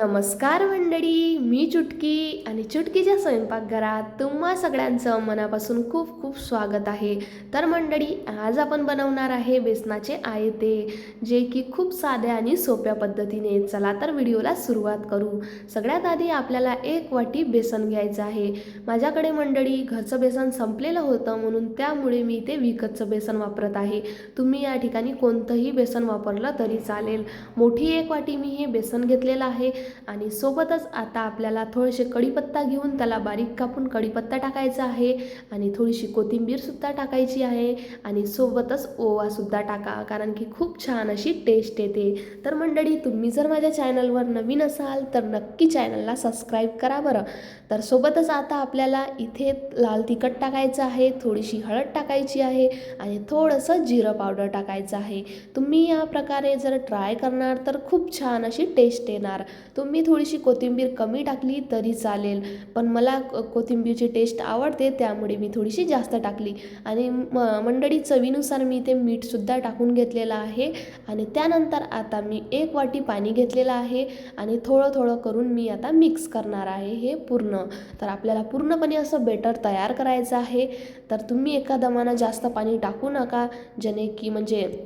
नमस्कार मंडळी मी चुटकी आणि चुटकीच्या स्वयंपाकघरात तुम्हा सगळ्यांचं मनापासून खूप खूप स्वागत आहे. तर मंडळी आज आपण बनवणार आहे बेसनाचे आयते जे की खूप साध्या आणि सोप्या पद्धतीने चला तर व्हिडिओला सुरुवात करू. सगळ्यात आधी आपल्याला एक वाटी बेसन घ्यायचं आहे. माझ्याकडे मंडळी घरचं बेसन संपलेलं होतं म्हणून त्यामुळे मी ते विकतचं बेसन वापरत आहे. तुम्ही या ठिकाणी कोणतंही बेसन वापरलं तरी चालेल. मोठी एक वाटी मी हे बेसन घेतलेलं आहे. आणि सोबतच आता आपल्याला थोडेसे कढीपत्ता घेऊन त्याला बारीक कापून कढीपत्ता टाकायचा आहे. आणि थोडीशी कोथिंबीरसुद्धा टाकायची आहे. आणि सोबतच ओवासुद्धा टाका कारण की खूप छान अशी टेस्ट येते. तर मंडळी तुम्ही जर माझ्या चॅनलवर नवीन असाल तर नक्की चॅनलला सबस्क्राईब करा बरं. तर सोबतच आता आपल्याला इथे लाल तिखट टाकायचं आहे थोडीशी हळद टाकायची आहे आणि थोडंसं जिरं पावडर टाकायचं आहे. तुम्ही या प्रकारे जर ट्राय करणार तर खूप छान अशी टेस्ट येणार. तुम्ही थोडीशी कोथिंबीर कमी टाकली तरी चालेल. पण मला कोथिंबीरची टेस्ट आवडते त्यामुळे मी थोडीशी जास्त टाकली. आणि म मंडळी चवीनुसार मी ते मीठसुद्धा टाकून घेतलेलं आहे. आणि त्यानंतर आता मी एक वाटी पाणी घेतलेलं आहे. आणि थोडं थोडं करून मी आता मिक्स करणार आहे हे पूर्ण. तर आपल्याला पूर्णपणे असं बेटर तयार करायचं आहे. तर तुम्ही एका दमानं जास्त पाणी टाकू नका. जेणे की म्हणजे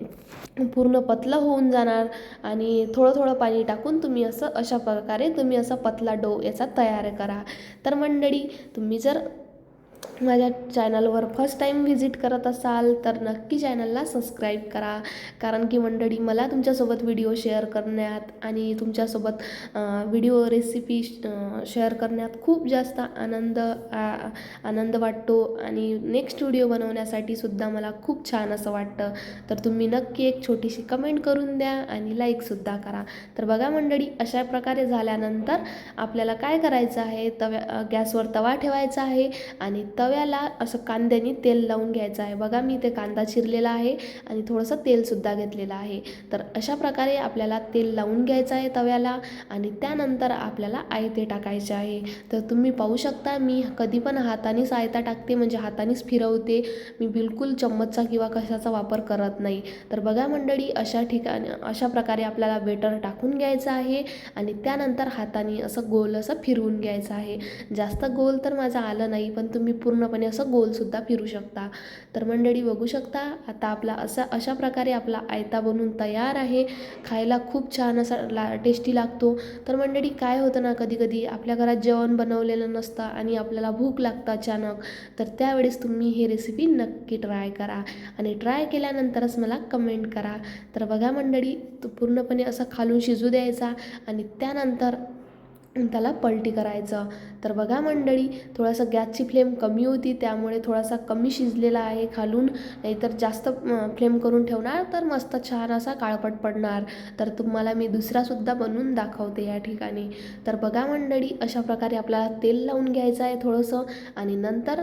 पूर्ण पतलं होऊन जाणार आणि थोडं थोडं पाणी टाकून तुम्ही असं अशा प्रकारे तुम्ही असा पतला डो याचा तयार करा. तर मंडळी तुम्ही जर माझ्या चॅनलवर फर्स्ट टाईम व्हिजिट करत असाल तर नक्की चॅनलला सबस्क्राईब करा. कारण की मंडळी मला तुमच्यासोबत व्हिडिओ शेअर करण्यात आणि तुमच्यासोबत व्हिडिओ रेसिपी शेअर करण्यात खूप जास्त आनंद आ- आनंद वाटतो. आणि नेक्स्ट व्हिडिओ बनवण्यासाठी सुद्धा मला खूप छान असं वाटतं. तर तुम्ही नक्की एक छोटीशी कमेंट करून द्या आणि लाईकसुद्धा करा. तर बघा मंडळी अशा प्रकारे झाल्यानंतर आपल्याला काय करायचं आहे? तव्या गॅसवर तवा ठेवायचा आहे आणि तव्याला असं कांद्याने तेल लावून घ्यायचं आहे. बघा मी ते कांदा चिरलेला आहे आणि थोडंसं तेलसुद्धा घेतलेलं आहे. तर अशा प्रकारे आपल्याला तेल लावून घ्यायचं आहे तव्याला आणि त्यानंतर आपल्याला आयते टाकायचे आहे. तर तुम्ही पाहू शकता मी कधी पण हातानेच आयता टाकते म्हणजे हातानेच फिरवते. मी बिलकुल चम्मचचा किंवा कशाचा वापर करत नाही. तर बघा मंडळी अशा ठिकाणी अशा प्रकारे आपल्याला बेटर टाकून घ्यायचं आहे आणि त्यानंतर हाताने असं गोल असं फिरवून घ्यायचं आहे. जास्त गोल तर माझं आलं नाही पण तुम्ही पूर्ण पूर्णपणे असं गोलसुद्धा फिरू शकता. तर मंडळी बघू शकता आता आपला असा अशा प्रकारे आपला आयता बनून तयार आहे. खायला खूप छान असा ला टेस्टी लागतो. तर मंडळी काय होतं ना कधी कधी आपल्या घरात जेवण बनवलेलं नसतं आणि आपल्याला भूक लागतं अचानक तर त्यावेळेस तुम्ही ही रेसिपी नक्की ट्राय करा. आणि ट्राय केल्यानंतरच मला कमेंट करा. तर बघा मंडळी तो पूर्णपणे असं खालून शिजू द्यायचा आणि त्यानंतर त्याला पलटी करायचं. तर बघा मंडळी थोडासा गॅसची फ्लेम कमी होती त्यामुळे थोडासा कमी शिजलेला आहे खालून. नाहीतर जास्त फ्लेम करून ठेवणार तर मस्त छान असा काळपट पडणार. तर तुम्हाला मी दुसरासुद्धा बनवून दाखवते या ठिकाणी. तर बघा मंडळी अशा प्रकारे आपल्याला तेल लावून घ्यायचं आहे थोडंसं आणि नंतर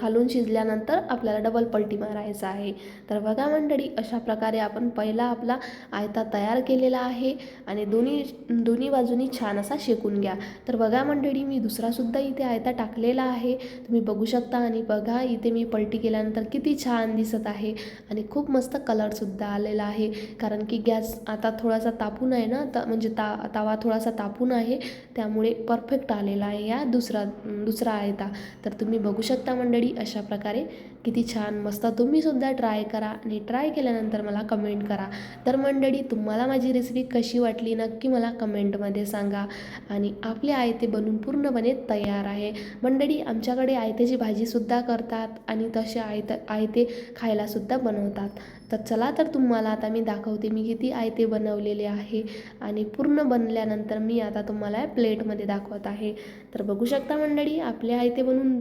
खालून शिजल्यानंतर आपल्याला डबल पलटी मारायचं आहे. तर बघा मंडळी अशा प्रकारे आपण पहिला आपला आयता तयार केलेला आहे आणि दोन्ही दोन्ही बाजूनी छान असा शेकून घ्या. तर बघा मंडळी मी दुसरासुद्धा इथे आयता टाकलेला आहे. तुम्ही बघू शकता आणि बघा इथे मी पलटी केल्यानंतर किती छान दिसत आहे आणि खूप मस्त कलरसुद्धा आलेला आहे. कारण की गॅस आता थोडासा तापून आहे ना त म्हणजे ता तवा थोडासा तापून आहे. त्यामुळे परफेक्ट आलेला आहे या दुसरा दुसरा आयता. तर तुम्ही बघू शकता मंडळी अशा प्रकारे किती छान मस्त. तुम्हीसुद्धा ट्राय करा आणि ट्राय केल्यानंतर मला कमेंट करा. तर मंडळी तुम्हाला माझी रेसिपी कशी वाटली नक्की मला कमेंटमध्ये सांगा. आणि आपले आयते बनून पूर्णपणे तयार आहे. मंडळी आमच्याकडे आयत्याची भाजीसुद्धा करतात आणि तसे आयत आयते खायलासुद्धा बनवतात. तर चला तर तुम्हाला आता मी दाखवते मी किती आयते बनवलेले आहे. आणि पूर्ण बनल्यानंतर मी आता तुम्हाला प्लेटमध्ये दाखवत आहे. तर बघू शकता मंडळी आपले आयते बनवून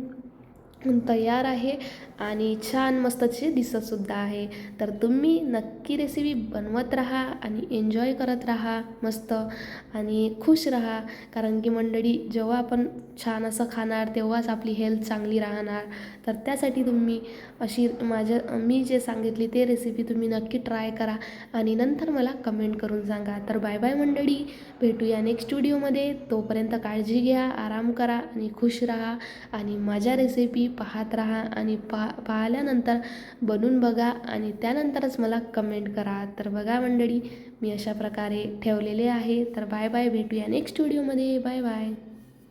तयार आहे आणि छान मस्त असे दिसतसुद्धा आहे. तर तुम्ही नक्की रेसिपी बनवत राहा आणि एन्जॉय करत राहा मस्त आणि खुश राहा. कारण की मंडळी जेव्हा आपण छान असं खाणार तेव्हाच आपली हेल्थ चांगली राहणार. तर त्यासाठी तुम्ही अशी माझ्या मी जे सांगितली ते रेसिपी तुम्ही नक्की ट्राय करा आणि नंतर मला कमेंट करून सांगा. तर बाय बाय मंडळी भेटूया नेक्स्ट व्हिडिओमध्ये तोपर्यंत काळजी घ्या आराम करा आणि खुश राहा आणि माझ्या रेसिपी पाहत राहा आणि पा पाहिल्यानंतर बनवून बघा आणि त्यानंतरच मला कमेंट करा. तर बघा मंडळी मी अशा प्रकारे ठेवलेले आहे. तर बाय बाय भेटूया नेक्स्ट व्हिडिओमध्ये बाय बाय